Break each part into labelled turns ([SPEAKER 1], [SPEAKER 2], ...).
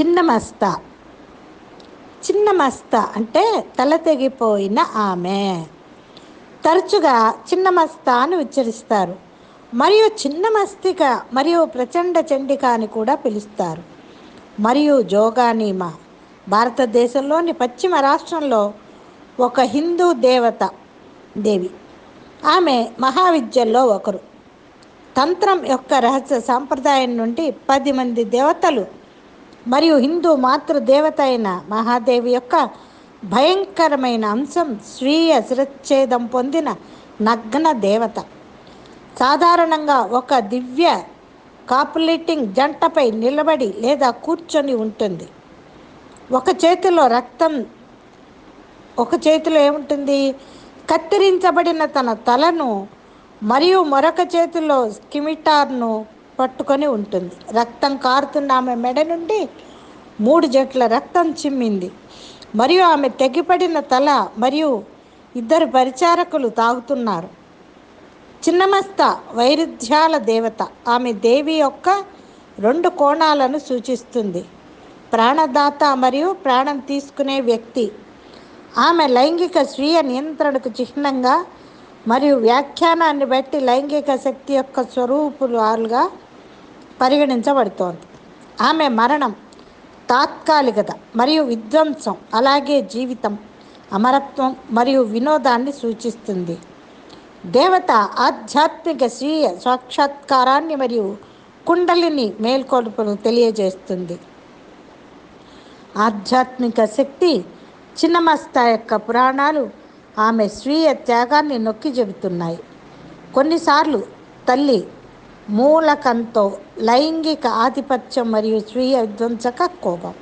[SPEAKER 1] చిన్నమస్త చిన్నమస్త అంటే తల తెగిపోయిన ఆమె. తరచుగా చిన్నమస్త అని ఉచ్చరిస్తారు. మరియు చిన్నమస్తిక మరియు ప్రచండ చండిక అని కూడా పిలుస్తారు. మరియు జోగానీమ. భారతదేశంలోని పశ్చిమ రాష్ట్రంలో ఒక హిందూ దేవత దేవి. ఆమె మహావిద్యల్లో ఒకరు. తంత్రం యొక్క రహస్య సాంప్రదాయం నుండి పది మంది దేవతలు మరియు హిందూ మాతృదేవత అయిన మహాదేవి యొక్క భయంకరమైన అంశం స్వీయ శిరచ్ఛేదం పొందిన నగ్న దేవత. సాధారణంగా ఒక దివ్య కాపులేటింగ్ జంటపై నిలబడి లేదా కూర్చొని ఉంటుంది. ఒక చేతిలో రక్తం ఒక చేతిలో ఏముంటుంది? కత్తిరించబడిన తన తలను మరియు మరొక చేతిలో స్కిమిటార్ను పట్టుకొని ఉంటుంది. రక్తం కారుతున్న ఆమె మెడ నుండి మూడు జట్ల రక్తం చిమ్మింది. మరియు ఆమె తెగిపడిన తల మరియు ఇద్దరు పరిచారకులు తాగుతున్నారు. చిన్నమస్త వైరుధ్యాల దేవత ఆమె దేవి యొక్క రెండు కోణాలను సూచిస్తుంది. ప్రాణదాత మరియు ప్రాణం తీసుకునే వ్యక్తి. ఆమె లైంగిక స్వీయ నియంత్రణకు చిహ్నంగా మరియు వ్యాఖ్యానాన్ని బట్టి లైంగిక శక్తి యొక్క స్వరూపులుగా పరిగణించబడుతోంది. ఆమె మరణం తాత్కాలికత మరియు విధ్వంసం అలాగే జీవితం అమరత్వం మరియు వినోదాన్ని సూచిస్తుంది. దేవత ఆధ్యాత్మిక స్వీయ సాక్షాత్కారాన్ని మరియు కుండలిని మేల్కొల్పును తెలియజేస్తుంది. ఆధ్యాత్మిక శక్తి చిన్నమస్త యొక్క పురాణాలు ఆమె స్వీయ త్యాగాన్ని నొక్కి చెబుతున్నాయి. కొన్నిసార్లు తల్లి మూలకంతో లైంగిక ఆధిపత్యం మరియు స్వీయ విధ్వంసక కోపం.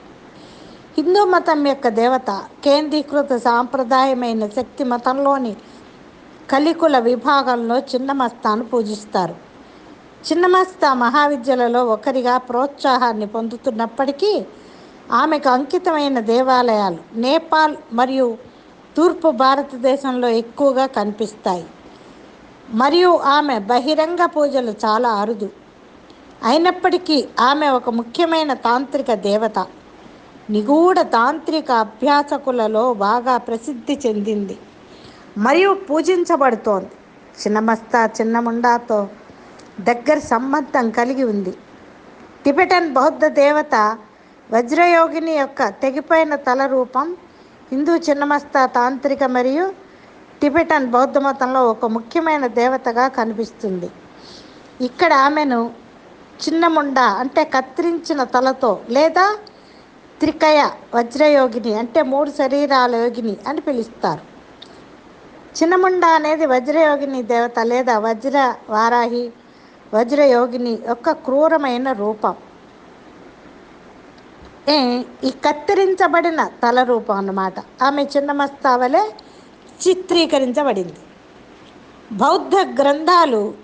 [SPEAKER 1] హిందూ మతం యొక్క దేవత కేంద్రీకృత సాంప్రదాయమైన శక్తి మతంలోని కలికుల విభాగంలో చిన్నమస్తాను పూజిస్తారు. చిన్నమస్త మహావిద్యలలో ఒకరిగా ప్రోత్సాహాన్ని పొందుతున్నప్పటికీ ఆమెకు అంకితమైన దేవాలయాలు నేపాల్ మరియు తూర్పు భారతదేశంలో ఎక్కువగా కనిపిస్తాయి. మరియు ఆమె బహిరంగ పూజలు చాలా అరుదు. అయినప్పటికీ ఆమె ఒక ముఖ్యమైన తాంత్రిక దేవత. నిగూఢ తాంత్రిక అభ్యాసకులలో బాగా ప్రసిద్ధి చెందింది. మరియు పూజించబడుతోంది. చిన్నమస్త చిన్నముండాతో దగ్గర సంబంధం కలిగి ఉంది. టిబెటన్ బౌద్ధ దేవత వజ్రయోగిని యొక్క తెగిపోయిన తల రూపం హిందూ చిన్నమస్త తాంత్రిక మరియు టిబెటన్ బౌద్ధ మతంలో ఒక ముఖ్యమైన దేవతగా కనిపిస్తుంది. ఇక్కడ ఆమెను చిన్నముండ అంటే కత్తిరించిన తలతో లేదా త్రికయ వజ్రయోగిని అంటే మూడు శరీరాల యోగిని అని పిలుస్తారు. చిన్నముండ అనేది వజ్రయోగిని దేవత లేదా వజ్ర వారాహి వజ్రయోగిని యొక్క క్రూరమైన రూపం. ఈ కత్తిరించబడిన తల రూపం అన్నమాట. ఆమె చిన్నమస్తావలే చిత్రీకరించబడింది. బౌద్ధ గ్రంథాలు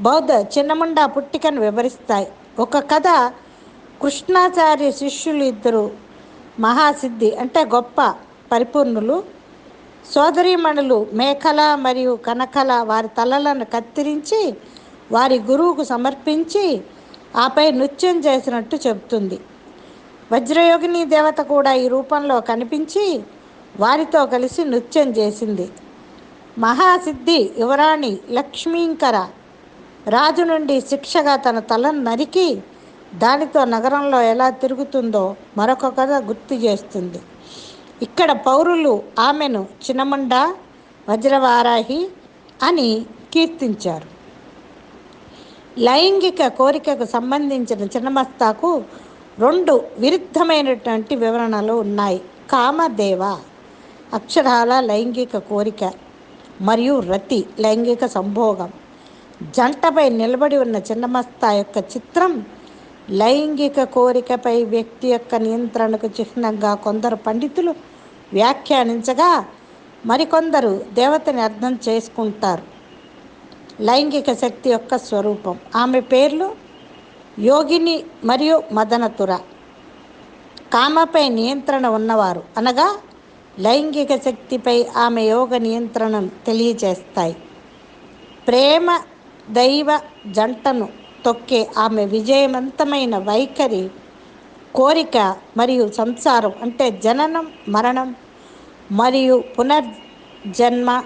[SPEAKER 1] బౌద్ధ చిన్నముండ పుట్టికను వివరిస్తాయి. ఒక కథ కృష్ణాచార్య శిష్యులు ఇద్దరు మహాసిద్ధి అంటే గొప్ప పరిపూర్ణులు. సోదరీమణులు మేకల మరియు కనకల వారి తలలను కత్తిరించి వారి గురువుకు సమర్పించి ఆపై నృత్యం చేసినట్టు చెబుతుంది. వజ్రయోగిని దేవత కూడా ఈ రూపంలో కనిపించి వారితో కలిసి నృత్యం చేసింది. మహాసిద్ధి యువరాణి లక్ష్మీంకర రాజు నుండి శిక్షగా తన తలను నరికి దానితో నగరంలో ఎలా తిరుగుతుందో మరొక కథ గుర్తు చేస్తుంది. ఇక్కడ పౌరులు ఆమెను చినముండ వజ్రవారాహి అని కీర్తించారు. లైంగిక కోరికకు సంబంధించిన చిన్నమస్తాకు రెండు విరుద్ధమైనటువంటి వివరణలు ఉన్నాయి. కామదేవ అక్షరాల లైంగిక కోరిక మరియు రతి లైంగిక సంభోగం. జంటపై నిలబడి ఉన్న చిన్నమస్తా యొక్క చిత్రం లైంగిక కోరికపై వ్యక్తి యొక్క నియంత్రణకు చిహ్నంగా కొందరు పండితులు వ్యాఖ్యానించగా మరికొందరు దేవతని అర్థం చేసుకుంటారు. లైంగిక శక్తి యొక్క స్వరూపం. ఆమె పేర్లు యోగిని మరియు మదనతుర. కామపై నియంత్రణ ఉన్నవారు అనగా లైంగిక శక్తిపై ఆమె యోగ నియంత్రణను తెలియజేస్తాయి. ప్రేమ దైవ జంటను తొక్కే ఆమె విజయవంతమైన వైఖరి కోరిక మరియు సంసారం అంటే జననం మరణం మరియు పునర్జన్మ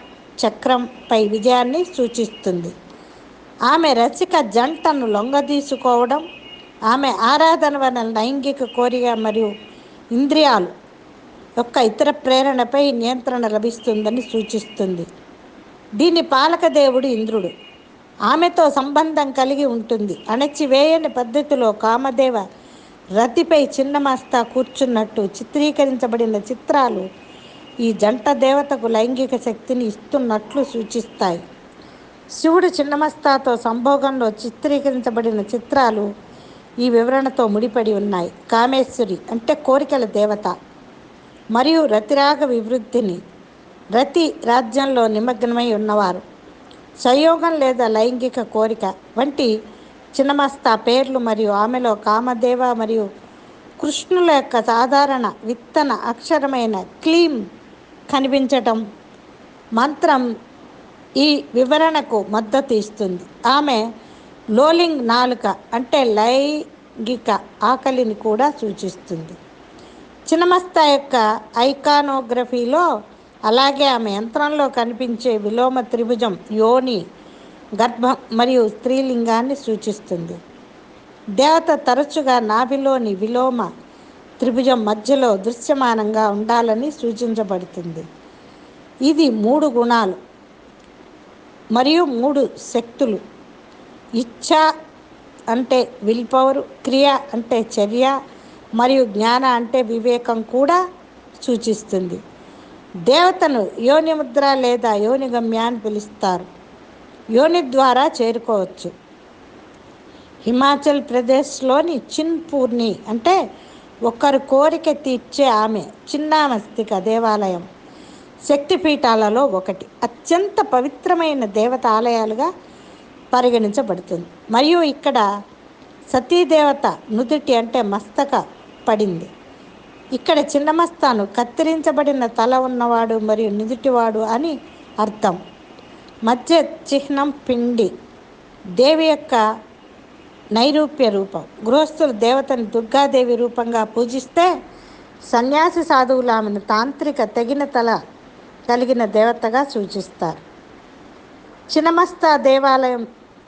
[SPEAKER 1] చక్రంపై విజయాన్ని సూచిస్తుంది. ఆమె రసిక జంటను లొంగదీసుకోవడం ఆమె ఆరాధన వలన లైంగిక కోరిక మరియు ఇంద్రియాలు యొక్క ఇతర ప్రేరణపై నియంత్రణ లభిస్తుందని సూచిస్తుంది. దీని పాలక దేవుడు ఇంద్రుడు. ఆమెతో సంబంధం కలిగి ఉంటుంది. అణచివేయని పద్ధతిలో కామదేవ రతిపై చిన్నమాస్తా కూర్చున్నట్టు చిత్రీకరించబడిన చిత్రాలు ఈ జంట దేవతకు లైంగిక శక్తిని ఇస్తున్నట్లు సూచిస్తాయి. శివుడు చిన్నమస్తాతో సంభోగంలో చిత్రీకరించబడిన చిత్రాలు ఈ వివరణతో ముడిపడి ఉన్నాయి. కామేశ్వరి అంటే కోరికల దేవత. మరియు రతిరాగ వివృద్ధిని రతి రాజ్యంలో నిమగ్నమై ఉన్నవారు. సంయోగం లేదా లైంగిక కోరిక వంటి చిన్నమస్తా పేర్లు మరియు ఆమెలో కామదేవ మరియు కృష్ణుల యొక్క సాధారణ విత్తన అక్షరమైన క్లీమ్ కనిపించటం మంత్రం ఈ వివరణకు మద్దతు ఇస్తుంది. ఆమె లోలింగ్ నాలుక అంటే లైంగిక ఆకలిని కూడా సూచిస్తుంది. చినమస్త యొక్క ఐకానోగ్రఫీలో అలాగే ఆమె యంత్రంలో కనిపించే విలోమ త్రిభుజం యోని గర్భం మరియు స్త్రీలింగాన్ని సూచిస్తుంది. దేవత తరచుగా నాభిలోని విలోమ త్రిభుజం మధ్యలో దృశ్యమానంగా ఉండాలని సూచించబడుతుంది. ఇది మూడు గుణాలు. మరియు మూడు శక్తులు. ఇచ్ఛ అంటే విల్ పవర్ క్రియ అంటే చర్య మరియు జ్ఞాన అంటే వివేకం కూడా సూచిస్తుంది. దేవతను యోని ముద్ర లేదా యోని గమ్య అని పిలుస్తారు. యోని ద్వారా చేరుకోవచ్చు. హిమాచల్ ప్రదేశ్లోని చిన్పూర్ని అంటే ఒకరు కోరిక తీర్చే ఆమె చిన్నామస్తిక దేవాలయం. శక్తిపీఠాలలో ఒకటి. అత్యంత పవిత్రమైన దేవత ఆలయాలుగా పరిగణించబడుతుంది. మరియు ఇక్కడ సతీదేవత నుదుటి అంటే మస్తక పడింది. ఇక్కడ చిన్నమస్తాను కత్తిరించబడిన తల ఉన్నవాడు మరియు నుదుటివాడు అని అర్థం. మధ్య చిహ్నం పిండి. దేవి యొక్క నైరూప్య రూపం. గృహస్థులు దేవతని దుర్గాదేవి రూపంగా పూజిస్తే సన్యాసి సాధువులు ఆమెను తాంత్రిక తెగిన తల కలిగిన దేవతగా సూచిస్తారు. చినమస్తా దేవాలయం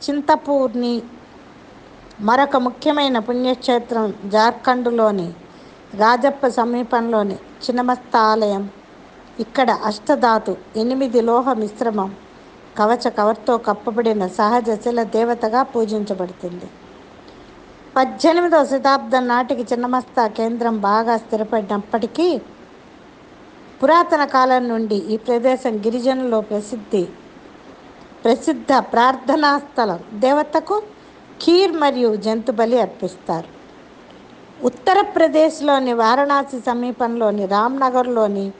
[SPEAKER 1] చింతపూర్ని మరొక ముఖ్యమైన పుణ్యక్షేత్రం జార్ఖండ్లోని రాజప్ప సమీపంలోని చినమస్త ఆలయం. ఇక్కడ అష్టధాతు ఎనిమిది లోహ మిశ్రమం కవచ కవర్తో కప్పబడిన సహజ శిల దేవతగా పూజించబడుతుంది. పద్దెనిమిదవ శతాబ్దం నాటికి చిన్నమస్తా కేంద్రం బాగా స్థిరపడినప్పటికీ పురాతన కాలం నుండి ఈ ప్రదేశం గిరిజనులో ప్రసిద్ధి ప్రసిద్ధ ప్రార్థనా స్థలం. దేవతకు ఖీర్ మరియు జంతు బలి అర్పిస్తారు. ఉత్తరప్రదేశ్లోని వారణాసి సమీపంలోని రామ్నగర్లోని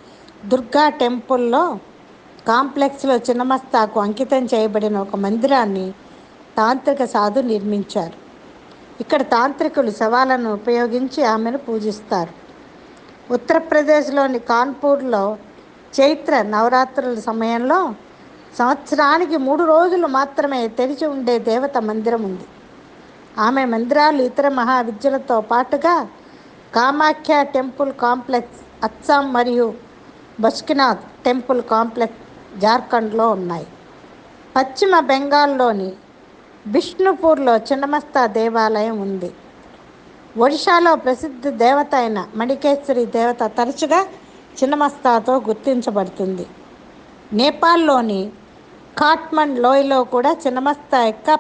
[SPEAKER 1] దుర్గా టెంపుల్లో కాంప్లెక్స్లో చిన్నమస్తాకు అంకితం చేయబడిన ఒక మందిరాన్ని తాంత్రిక సాధు నిర్మించారు. ఇక్కడ తాంత్రికులు శవాలను ఉపయోగించి ఆమెను పూజిస్తారు. ఉత్తరప్రదేశ్లోని కాన్పూర్లో చైత్ర నవరాత్రుల సమయంలో సంవత్సరానికి మూడు రోజులు మాత్రమే తెరిచి ఉండే దేవత మందిరం ఉంది. ఆమె మందిరాలు ఇతర మహావిద్యలతో పాటుగా కామాఖ్య టెంపుల్ కాంప్లెక్స్ అస్సాం మరియు బస్కినాథ్ టెంపుల్ కాంప్లెక్స్ జార్ఖండ్లో ఉన్నాయి. పశ్చిమ బెంగాల్లోని బిష్ణుపూర్లో చిన్నమస్తా దేవాలయం ఉంది. ఒడిశాలో ప్రసిద్ధ దేవత అయిన మణికేశ్వరి దేవత తరచుగా చిన్నమస్తాతో గుర్తించబడుతుంది. నేపాల్లోని కాట్మండ్ లోయలో కూడా చిన్నమస్తా యొక్క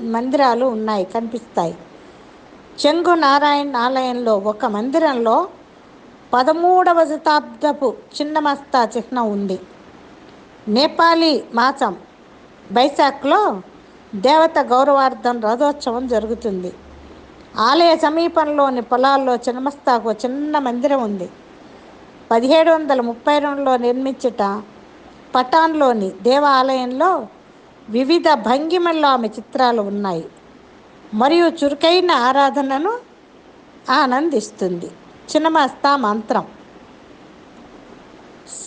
[SPEAKER 1] మందిరాలు ఉన్నాయి కనిపిస్తాయి. చెంగు నారాయణ్ ఆలయంలో ఒక మందిరంలో పదమూడవ శతాబ్దపు చిన్నమస్తా చిహ్నం ఉంది. నేపాలీ మాసం బైశాఖ్లో దేవత గౌరవార్థం రథోత్సవం జరుగుతుంది. ఆలయ సమీపంలోని పొలాల్లో చిన్నమస్తాకు ఒక చిన్న మందిరం ఉంది. పదిహేడు వందల ముప్పై రెండులో నిర్మించుట పటాన్లోని దేవాలయంలో వివిధ భంగిమల్లో ఆమె చిత్రాలు ఉన్నాయి. మరియు చురుకైన ఆరాధనను ఆనందిస్తుంది. చిన్నమస్తా మంత్రం.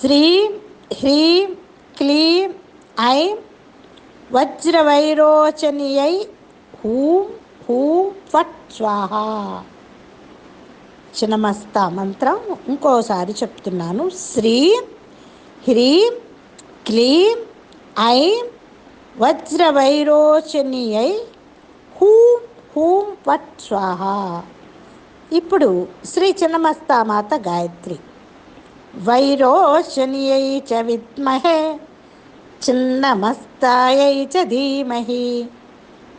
[SPEAKER 1] శ్రీం హ్రీం క్లీం ఐం వజ్రవైరోచనియై హూం హూం ఫట్ స్వాహ చిన్నమస్తా మంత్రం ఇంకోసారి చెప్తున్నాను. శ్రీం హ్రీం క్లీం ఐం వజ్రవైరోచనీయై హూం హూం పట్ స్వాహ ఇప్పుడు శ్రీ చిన్నమస్తామాత గాయత్రి. వైరోచనియై చ విద్మహే చిన్నమస్తాయై చ ధీమహి.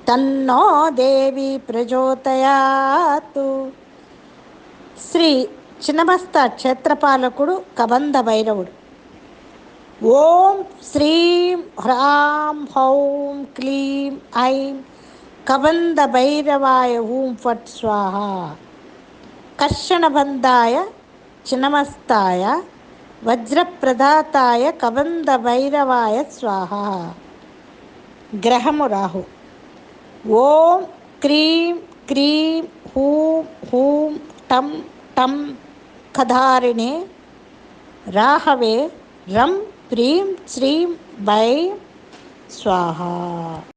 [SPEAKER 1] తన్నో దేవి ప్రచోదయాతు శ్రీ చిన్నమస్త క్షేత్రపాలకుడు కబంధ భైరవుడు. ఓం శ్రీం హ్రాం హౌం క్లీం ఐం కబంధ భైరవాయ హూం ఫట్ స్వాహ. కర్షణబంధాయ చిన్నమస్తాయ వజ్రప్రదాతాయ కబంధ భైరవాయ స్వాహ. గ్రహము రాహు. ఓం క్రీం క్రీం హూం హూం టం టం కధారిణే రాహవే రం ప్రీం శ్రీం బై స్వాహ.